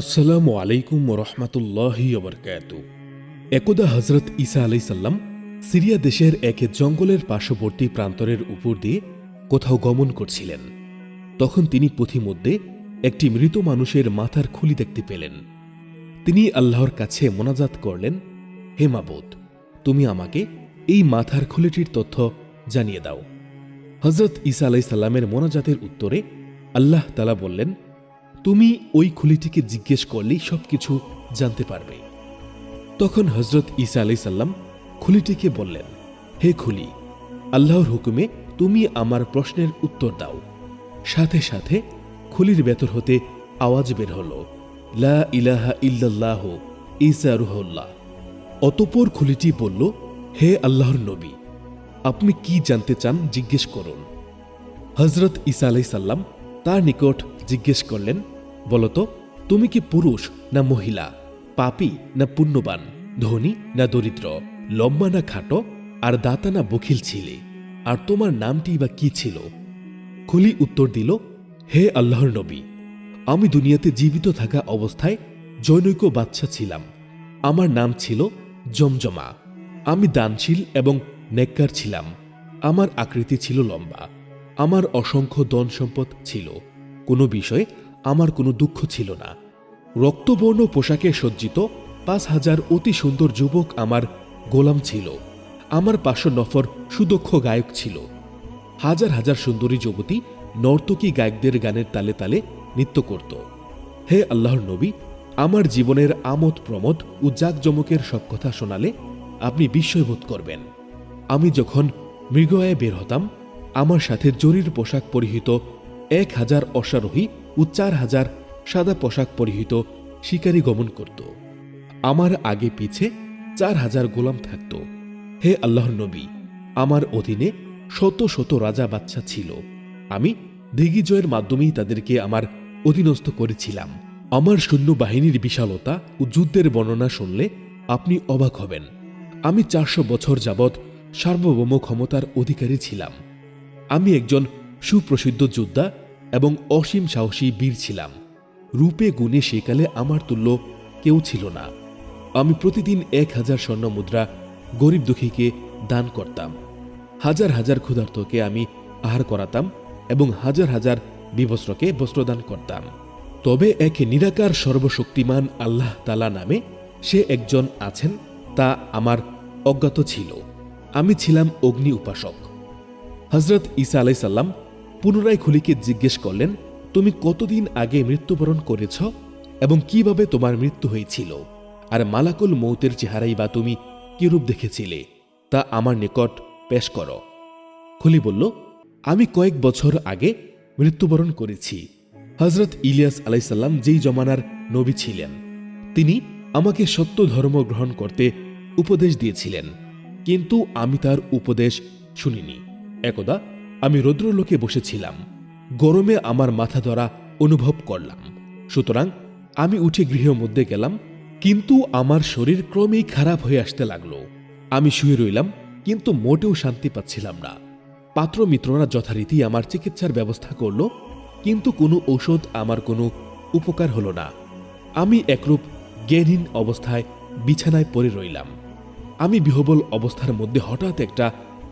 আসসালামু আলাইকুম রহমতুল্লাহ বরকাত। একদা হজরত ঈসা আলাইসাল্লাম সিরিয়া দেশের এক জঙ্গলের পার্শ্ববর্তী প্রান্তরের উপর দিয়ে কোথাও গমন করছিলেন। তখন তিনি পথিমধ্যে একটি মৃত মানুষের মাথার খুলি দেখতে পেলেন। তিনি আল্লাহর কাছে মোনাজাত করলেন, হে মাবুদ, তুমি আমাকে এই মাথার খুলিটির তথ্য জানিয়ে দাও। হজরত ঈসা আলাইসাল্লামের মোনাজাতের উত্তরে আল্লাহ তালা বললেন তুমি ওই খুলিটিকে জিজ্ঞেস করলেই সবকিছু জানতে পারবে। তখন হজরত ঈসা আলাই সাল্লাম খুলিটিকে বললেন, হে খুলি, আল্লাহর হুকুমে তুমি আমার প্রশ্নের উত্তর দাও। সাথে সাথে খুলির ভেতর হতে আওয়াজ বের হল, লা ইলাহা ইল্লাল্লাহ ঈসা রুহুল্লাহ। অতপর খুলিটি বলল, হে আল্লাহর নবী, আপনি কি জানতে চান জিজ্ঞেস করুন। হজরত ঈসা আলাই সাল্লাম তার নিকট জিজ্ঞেস করলেন বলতো, তুমি কি পুরুষ না মহিলা? পাপী না পুণ্যবান? ধনী না দরিদ্র? লম্বা না খাটো? আর দাতা না বখিল ছিলে? আর তোমার নামটি বা কি ছিল? খুলি উত্তর দিল, হে আল্লাহর নবী, আমি দুনিয়াতে জীবিত থাকা অবস্থায় জৈনৈক বাচ্চা ছিলাম। আমার নাম ছিল জমজমা। আমি দানশীল এবং নেককার ছিলাম। আমার আকৃতি ছিল লম্বা। আমার অসংখ্য ধন সম্পদ ছিল। কোনো বিষয়ে আমার কোনো দুঃখ ছিল না। রক্তবর্ণ পোশাকে সজ্জিত পাঁচ হাজার অতি সুন্দর যুবক আমার গোলাম ছিল। আমার পাঁচশো নফর সুদক্ষ গায়ক ছিল। হাজার হাজার সুন্দরী যুবতী নর্তকী গায়কদের গানের তালে তালে নৃত্য করত। হে আল্লাহর নবী, আমার জীবনের আমোদ প্রমোদ ও জাকজমকের সব কথা শোনালে আপনি বিস্ময়বোধ করবেন। আমি যখন মৃগয়ে বের হতাম, আমার সাথে জরির পোশাক পরিহিত এক হাজার অশ্বারোহী চার হাজার সাদা পোশাক পরিহিত শিকারী গমন করত। আমার আগে পিছে চার হাজার গোলাম থাকত। হে আল্লাহর নবী, আমার অধীনে শত শত রাজা বাচ্চা ছিল। আমি দিগ্বিজয়ের মাধ্যমেই তাদেরকে আমার অধীনস্থ করেছিলাম। আমার সৈন্যবাহিনীর বিশালতা ও যুদ্ধের বর্ণনা শুনলে আপনি অবাক হবেন। আমি চারশো বছর যাবৎ সার্বভৌম ক্ষমতার অধিকারী ছিলাম। আমি একজন সুপ্রসিদ্ধ যোদ্ধা এবং অসীম সাহসী বীর ছিলাম। রূপে গুণে সেকালে আমার তুল্য কেউ ছিল না। আমি প্রতিদিন এক হাজার স্বর্ণ মুদ্রা গরিব দুঃখীকে দান করতাম। হাজার হাজার ক্ষুধার্তকে আমি আহার করাতাম এবং হাজার হাজার বিবস্ত্রকে বস্ত্রদান করতাম। তবে এক নিরাকার সর্বশক্তিমান আল্লাহ তালা নামে সে একজন আছেন, তা আমার অজ্ঞাত ছিল। আমি ছিলাম অগ্নি উপাসক। হজরত ঈসা আলাই সাল্লাম পুনরায় খুলিকে জিজ্ঞেস করলেন, তুমি কতদিন আগে মৃত্যুবরণ করেছ এবং কীভাবে তোমার মৃত্যু হয়েছিল? আর মালাকুল মৌতের চেহারাই বা তুমি কিরূপ দেখেছিলে তা আমার নিকট পেশ করো। খুলি বলল, আমি কয়েক বছর আগে মৃত্যুবরণ করেছি। হজরত ইলিয়াস আলাইসাল্লাম যেই জমানার নবী ছিলেন। তিনি আমাকে সত্য ধর্ম গ্রহণ করতে উপদেশ দিয়েছিলেন, কিন্তু আমি তার উপদেশ শুনিনি। একদা আমি রৌদ্রলোকে বসেছিলাম। গরমে আমার মাথা ধরা অনুভব করলাম। সুতরাং আমি উঠে গৃহের মধ্যে গেলাম, কিন্তু আমার শরীর ক্রমেই খারাপ হয়ে আসতে লাগল। আমি শুয়ে রইলাম, কিন্তু মোটেও শান্তি পাচ্ছিলাম না। পাত্র মিত্ররা যথারীতি আমার চিকিৎসার ব্যবস্থা করল, কিন্তু কোনো ঔষধ আমার কোনো উপকার হলো না। আমি একরূপ জ্ঞানহীন অবস্থায় বিছানায় পড়ে রইলাম। আমি বিহবল অবস্থার মধ্যে হঠাৎ একটা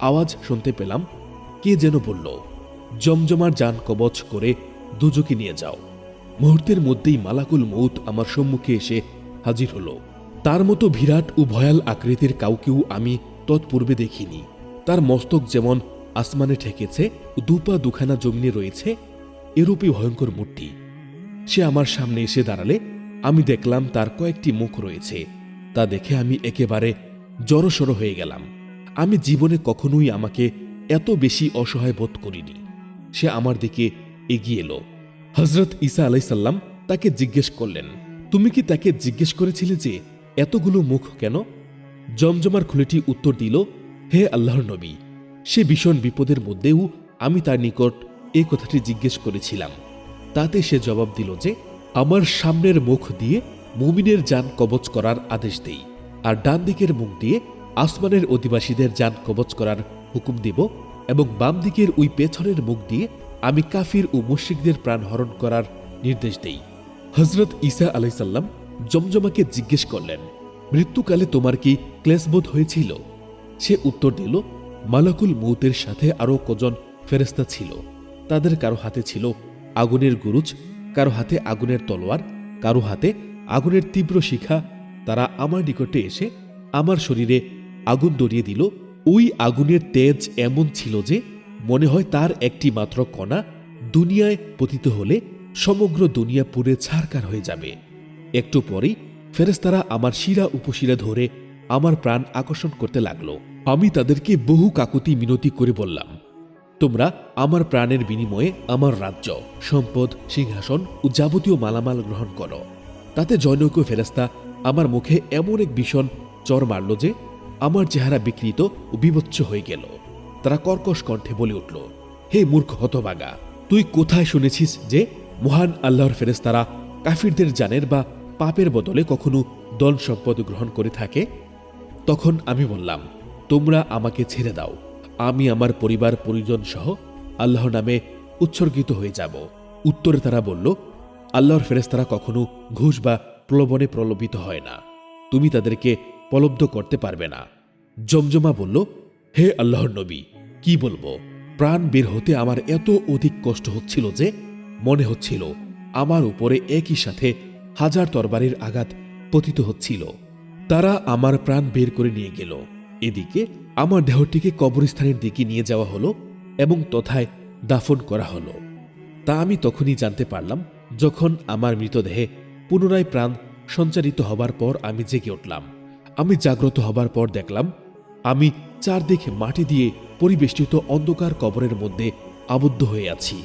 আওয়াজ শুনতে পেলাম কে যেন বলল, জমজমার যান কবচ করে দুজকে নিয়ে যাও। মুহূর্তের মধ্যেই মালাকুল মৌত আমার সম্মুখে এসে হাজির হলো। তার মতো বিরাট ও ভয়াল আকৃতির কাউকেও আমি তৎপূর্বে দেখিনি। তার মস্তক যেমন আসমানে ঠেকেছে দুপা দুখানা জমিনে রয়েছে, এরূপই ভয়ঙ্কর মূর্তি। সে আমার সামনে এসে দাঁড়ালে আমি দেখলাম তার কয়েকটি মুখ রয়েছে। তা দেখে আমি একেবারে জড়সড় হয়ে গেলাম। আমি জীবনে কখনোই আমাকে এত বেশি অসহায় বোধ করিনি। সে আমার দিকে এগিয়ে এলো। হজরত ঈসা আলাইসাল্লাম তাকে জিজ্ঞেস করলেন, তুমি কি তাকে জিজ্ঞেস করেছিলে যে এতগুলো মুখ কেন? জমজমার খুলিটি উত্তর দিল, হে আল্লাহর নবী, সে ভীষণ বিপদের মধ্যেও আমি তার নিকট এই কথাটি জিজ্ঞেস করেছিলাম। তাতে সে জবাব দিল যে, আমার সামনের মুখ দিয়ে মুমিনের যান কবচ করার আদেশ দেই, আর ডান দিকের মুখ দিয়ে আসমানের অধিবাসীদের যান কবচ করার হুকুম দেব এবং বাম দিকের ওই পেছনের মুখ দিয়ে আমি কাফির ও মুশ্রিকদের প্রাণ হরণ করার নির্দেশ দেই। হজরত ঈসা আলাইসাল্লাম জমজমাকে জিজ্ঞেস করলেন, মৃত্যুকালে তোমার কি ক্লেশবোধ হয়েছিল? সে উত্তর দিল, মালাকুল মৌতের সাথে আরও কজন ফেরেস্তা ছিল। তাদের কারও হাতে ছিল আগুনের গুরুজ, কারও হাতে আগুনের তলোয়ার, কারও হাতে আগুনের তীব্র শিখা। তারা আমার নিকটে এসে আমার শরীরে আগুন দড়িয়ে দিল ওই আগুনের তেজ এমন ছিল যে মনে হয় তার একটি মাত্র কণা দুনিয়ায় পতিত হলে সমগ্র দুনিয়া পুড়ে ছারকার হয়ে যাবে। একটু পরেই ফেরেস্তারা আমার শিরা উপশিরা ধরে আমার প্রাণ আকর্ষণ করতে লাগল। আমি তাদেরকে বহু কাকুতি মিনতি করে বললাম, তোমরা আমার প্রাণের বিনিময়ে আমার রাজ্য, সম্পদ, সিংহাসন ও যাবতীয় মালামাল গ্রহণ করো। তাতে জনৈক ফেরেস্তা আমার মুখে এমন এক ভীষণ চর মারল যে আমার চেহারা বিকৃত ও বিভৎস হয়ে গেল। তারা কর্কশ কণ্ঠে বলে উঠল, হে মূর্খ হতবাগা তুই কোথায় শুনেছিস যে মহান আল্লাহর ফেরেস্তারা কাফিরদের জানের বা পাপের বদলে কখনো দল সম্পদ গ্রহণ করে থাকে? তখন আমি বললাম, তোমরা আমাকে ছেড়ে দাও, আমি আমার পরিবার, পরিজন সহ আল্লাহর নামে উৎসর্গিত হয়ে যাব। উত্তরে তারা বলল, আল্লাহর ফেরেস্তারা কখনো ঘুষ বা প্রলোভনে প্রলোভিত হয় না। তুমি তাদেরকে পলব্ধ করতে পারবে না। জমজমা বলল, হে আল্লাহর নবী, কি বলব? প্রাণ বের হতে আমার এত অধিক কষ্ট হচ্ছিল যে মনে হচ্ছিল আমার উপরে একই সাথে হাজার তরবারির আঘাত পতিত হচ্ছিল। তারা আমার প্রাণ বের করে নিয়ে গেল। এদিকে আমার দেহটিকে কবরস্থানের দিকে নিয়ে যাওয়া হলো এবং তথায় দাফন করা হলো। তা আমি তখনই জানতে পারলাম যখন আমার মৃতদেহে পুনরায় প্রাণ সঞ্চারিত হবার পর আমি জেগে উঠলাম। আমি জাগ্রত হবার পর দেখলাম আমি চারদিকে মাটি দিয়ে পরিবেষ্টিত অন্ধকার কবরের মধ্যে আবদ্ধ হয়ে আছি।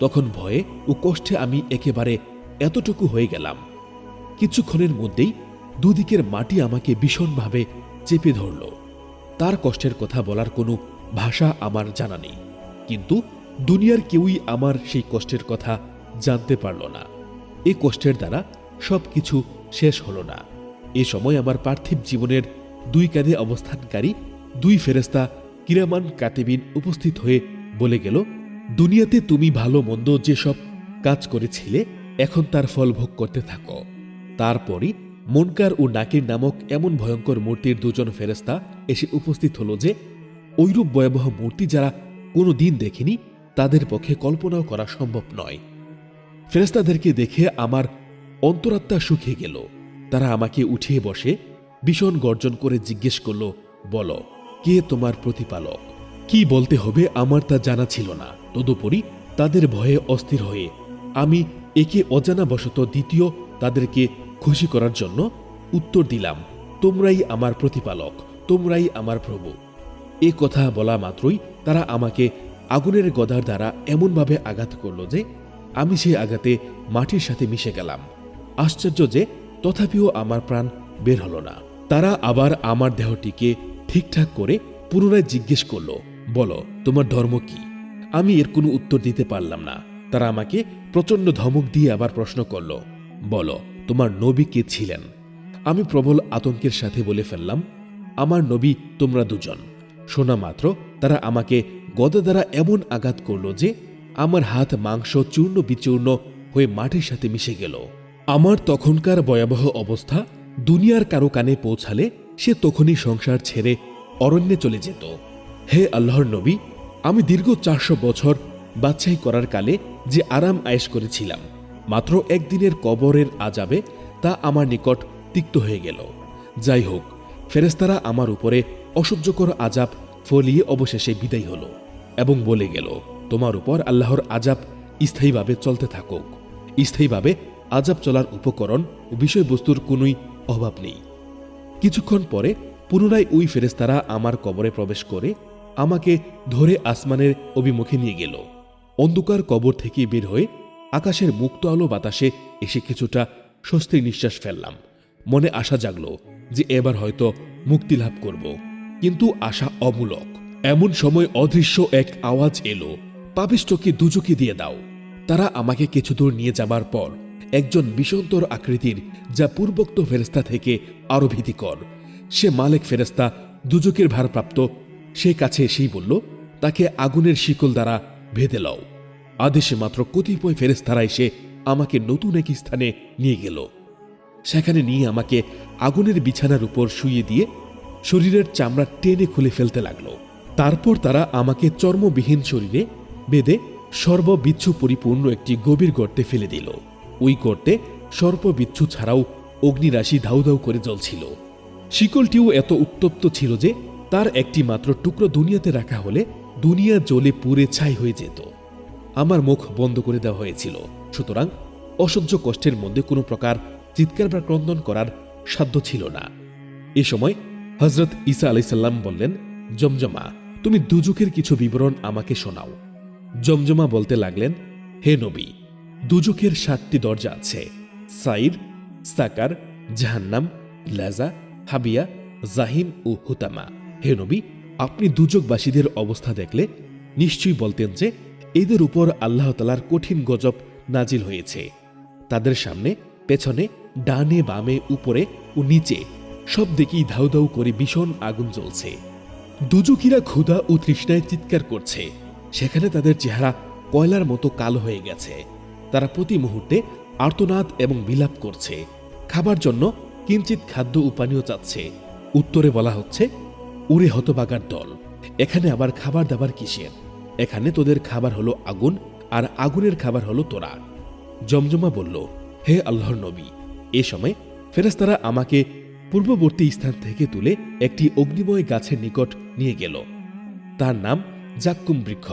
তখন ভয়ে ও কষ্টে আমি একেবারে এতটুকু হয়ে গেলাম। কিছুক্ষণের মধ্যেই দুদিকের মাটি আমাকে ভীষণভাবে চেপে ধরল। তার কষ্টের কথা বলার কোনো ভাষা আমার জানা নেই। কিন্তু দুনিয়ার কেউই আমার সেই কষ্টের কথা জানতে পারল না। এই কষ্টের দ্বারা সব কিছু শেষ হলো না। এ সময় আমার পার্থিব জীবনের দুই কাঁধে অবস্থানকারী দুই ফেরেস্তা কিরামান কাতেবিন উপস্থিত হয়ে বলে গেল, দুনিয়াতে তুমি ভালো মন্দ যেসব কাজ করেছিলে, এখন তার ফল ভোগ করতে থাকো। তারপরই মনকার ও নাকির নামক এমন ভয়ঙ্কর মূর্তির দুজন ফেরেস্তা এসে উপস্থিত হলো যে, ঐরূপ ভয়াবহ মূর্তি যারা কোনো দিন দেখেনি, তাদের পক্ষে কল্পনাও করা সম্ভব নয়। ফেরেস্তাদেরকে দেখে আমার অন্তরাত্মা শুকিয়ে গেল। তারা আমাকে উঠিয়ে বসে ভীষণ গর্জন করে জিজ্ঞেস করল, বলো, কে তোমার প্রতিপালক? কি বলতে হবে আমার তা জানা ছিল না। তদুপরি তাদের ভয়ে অস্থির হয়ে আমি একে অজানা বশত দ্বিতীয় তাদেরকে খুশি করার জন্য উত্তর দিলাম, তোমরাই আমার প্রতিপালক, তোমরাই আমার প্রভু। এ কথা বলা মাত্রই তারা আমাকে আগুনের গদার দ্বারা এমনভাবে আঘাত করল যে আমি সেই আঘাতে মাটির সাথে মিশে গেলাম। আশ্চর্য যে তথাপিও আমার প্রাণ বের হলো না। তারা আবার আমার দেহটিকে ঠিকঠাক করে পুনরায় জিজ্ঞেস করল, বলো, তোমার ধর্ম কি? আমি এর কোনো উত্তর দিতে পারলাম না। তারা আমাকে প্রচণ্ড ধমক দিয়ে আবার প্রশ্ন করল, বলো, তোমার নবী কে ছিলেন? আমি প্রবল আতঙ্কের সাথে বলে ফেললাম, আমার নবী তোমরা দুজন। শোনা মাত্র তারা আমাকে গদা দ্বারা এমন আঘাত করল যে আমার হাত মাংস চূর্ণ বিচূর্ণ হয়ে মাটির সাথে মিশে গেল। আমার তখনকার ভয়াবহ অবস্থা দুনিয়ার কারও কানে পৌঁছালে সে তখনই সংসার ছেড়ে অরণ্যে চলে যেত। হে আল্লাহর নবী, আমি দীর্ঘ চারশো বছর বাছাই করার কালে যে আরাম আয়েশ করেছিলাম, মাত্র একদিনের কবরের আজাবে তা আমার নিকট তিক্ত হয়ে গেল। যাই হোক ফেরেস্তারা আমার উপরে অসহ্যকর আজাব ফলিয়ে অবশেষে বিদায় হলো এবং বলে গেল, তোমার উপর আল্লাহর আজাব স্থায়ীভাবে চলতে থাকুক। স্থায়ীভাবে আজাব চলার উপকরণ ও বিষয়বস্তুর কোনোই অভাব নেই। কিছুক্ষণ পরে পুনরায় ওই ফেরেস্তারা আমার কবরে প্রবেশ করে আমাকে ধরে আসমানের অভিমুখে নিয়ে গেল। অন্ধকার কবর থেকে বের হয়ে আকাশের মুক্ত আলো বাতাসে এসে কিছুটা স্বস্তির নিঃশ্বাস ফেললাম। মনে আশা জাগলো যে এবার হয়তো মুক্তি লাভ করব। কিন্তু আশা অমূলক। এমন সময় অদৃশ্য এক আওয়াজ এলো পাপিষ্টকে দুচকি দিয়ে দাও। তারা আমাকে কিছু দূর নিয়ে যাবার পর একজন বিষন্তর আকৃতির, যা পূর্বোক্ত ফেরেস্তা থেকে আরও ভীতিকর। সে মালেক ফেরেস্তা দুজকের ভারপ্রাপ্ত। সে কাছে এসেই বলল, তাকে আগুনের শিকল দ্বারা ভেদে লও। আদেশে মাত্র কতিপয় ফেরেস্তারা এসে আমাকে নতুন এক স্থানে নিয়ে গেল। সেখানে নিয়ে আমাকে আগুনের বিছানার উপর শুইয়ে দিয়ে শরীরের চামড়া টেনে খুলে ফেলতে লাগল। তারপর তারা আমাকে চর্মবিহীন শরীরে বেঁধে সর্ববিচ্ছু পরিপূর্ণ একটি গভীর গর্তে ফেলে দিল। ওই গর্তে সর্পবিচ্ছু ছাড়াও অগ্নিরাশি ধাউ ধাউ করে জ্বলছিল। শিকলটিও এত উত্তপ্ত ছিল যে তার একটি মাত্র টুকরো দুনিয়াতে রাখা হলে দুনিয়া জ্বলে পুড়ে ছাই হয়ে যেত। আমার মুখ বন্ধ করে দেওয়া হয়েছিল। সুতরাং অসহ্য কষ্টের মধ্যে কোনো প্রকার চিৎকার বা ক্রন্দন করার সাধ্য ছিল না। এ সময় হজরত ঈসা আলাইসাল্লাম বললেন, জমজমা, তুমি দুজুকের কিছু বিবরণ আমাকে শোনাও। জমজমা বলতে লাগলেন, হে নবী দুজুকের সাতটি দরজা আছে। সাইর, সাকার, জাহান্নাম, লাজা, হাবিয়া, জাহিম ও হুতামা। হে নবী, আপনি দুজকবাসীদের অবস্থা দেখলে নিশ্চয়ই বলতেন যে এদের উপর আল্লাহ তালার কঠিন গজব নাজিল হয়েছে। তাদের সামনে, পেছনে, ডানে, বামে, উপরে ও নিচে সব দিকেই ধাউ ধাউ করে ভীষণ আগুন জ্বলছে। দুজকিরা ক্ষুধা ও তৃষ্ণায় চিৎকার করছে। সেখানে তাদের চেহারা কয়লার মতো কালো হয়ে গেছে। তারা প্রতি মুহূর্তে আর্তনাদ এবং বিলাপ করছে। খাবার জন্য কিঞ্চিত খাদ্য ও পানীয় চাচ্ছে। উত্তরে বলা হচ্ছে, উড়ে হতবাগার দল। এখানে আবার খাবার দাবার কিসের? এখানে তোদের খাবার হলো আগুন, আর আগুনের খাবার হলো তোরা। জমজমা বলল, হে আল্লাহর নবী, এ সময় ফেরেস্তারা আমাকে পূর্ববর্তী স্থান থেকে তুলে একটি অগ্নিময় গাছের নিকট নিয়ে গেল। তার নাম জাক্কুম বৃক্ষ।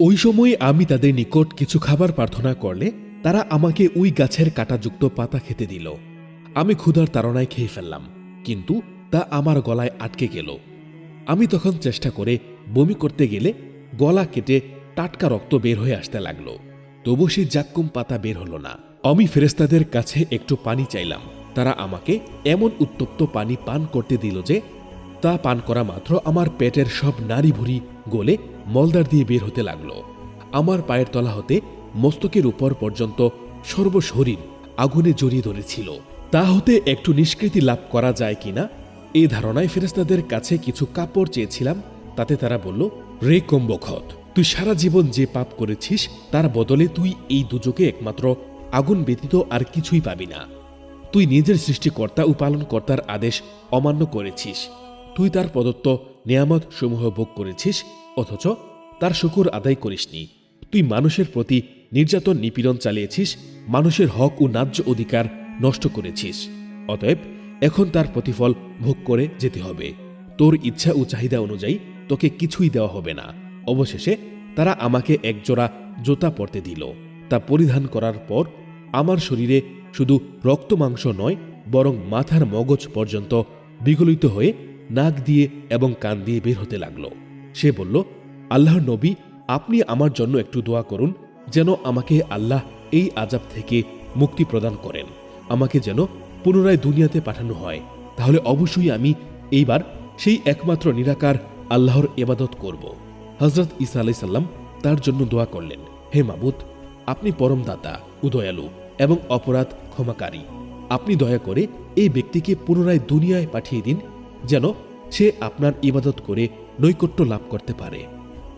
ওই সময় আমি তাদের নিকট কিছু খাবার প্রার্থনা করলে তারা আমাকে ওই গাছের কাটাযুক্ত পাতা খেতে দিল। আমি ক্ষুধার তাড়নায় খেয়ে ফেললাম, কিন্তু তা আমার গলায় আটকে গেল। আমি তখন চেষ্টা করে বমি করতে গেলে গলা কেটে টাটকা রক্ত বের হয়ে আসতে লাগল। তবু সেই জাক্কুম পাতা বের হলো না। আমি ফেরেস্তাদের কাছে একটু পানি চাইলাম। তারা আমাকে এমন উত্তপ্ত পানি পান করতে দিল যে তা পান করা মাত্র আমার পেটের সব নারী ভুরি গলে মলদার দিয়ে বের হতে লাগল। আমার পায়ের তলা হতে মস্তকের উপর পর্যন্ত সর্বশরীর আগুনে জড়িয়ে ধরেছিল। তা হতে একটু নিষ্কৃতি লাভ করা যায় কিনা এই ধারণায় ফেরেস্তাদের কাছে কিছু কাপড় চেয়েছিলাম, তাতে তারা বলল, রে কম্বখত, তুই সারা জীবন যে পাপ করেছিস, তার বদলে তুই এই দুযোগে একমাত্র আগুন ব্যতীত আর কিছুই পাবি না। তুই নিজের সৃষ্টিকর্তা ও পালনকর্তার আদেশ অমান্য করেছিস। তুই তার প্রদত্ত নিয়ামত সমূহ ভোগ করেছিস, অথচ তার শুকুর আদায় করিসনি। তুই মানুষের প্রতি নির্যাতন নিপীড়ন চালিয়েছিস, মানুষের হক ও ন্যায্য অধিকার নষ্ট করেছিস। অতএব এখন তার প্রতিফল ভোগ করে যেতে হবে। তোর ইচ্ছা ও চাহিদা অনুযায়ী তোকে কিছুই দেওয়া হবে না। অবশেষে তারা আমাকে একজোড়া জোতা পরতে দিল। তা পরিধান করার পর আমার শরীরে শুধু রক্ত মাংস নয়, বরং মাথার মগজ পর্যন্ত বিগলিত হয়ে নাক দিয়ে এবং কান দিয়ে বের হতে লাগল। সে বলল, আল্লাহর নবী, আপনি আমার জন্য একটু দোয়া করুন, যেন আমাকে আল্লাহ এই আজাব থেকে মুক্তি প্রদান করেন। আমাকে যেন পুনরায় দুনিয়াতে পাঠানো হয়। তাহলে অবশ্যই আমি এইবার সেই একমাত্র নিরাকার আল্লাহর এবাদত করব। হজরত ইসা আলাই সাল্লাম তার জন্য দোয়া করলেন, হে মাবুদ, আপনি পরম দাতা, উদয়ালু এবং অপরাধ ক্ষমাকারী। আপনি দয়া করে এই ব্যক্তিকে পুনরায় দুনিয়ায় পাঠিয়ে দিন যেন সে আপনার ইবাদত করে নৈকট্য লাভ করতে পারে।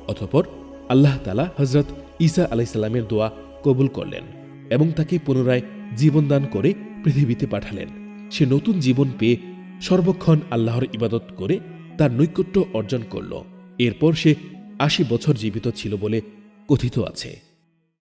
অতঃপর আল্লাহ তালা হজরত ঈসা আলাইসাল্লামের দোয়া কবুল করলেন এবং তাকে পুনরায় জীবনদান করে পৃথিবীতে পাঠালেন। সে নতুন জীবন পেয়ে সর্বক্ষণ আল্লাহর ইবাদত করে তার নৈকট্য অর্জন করল। এরপর সে আশি বছর জীবিত ছিল বলে কথিত আছে।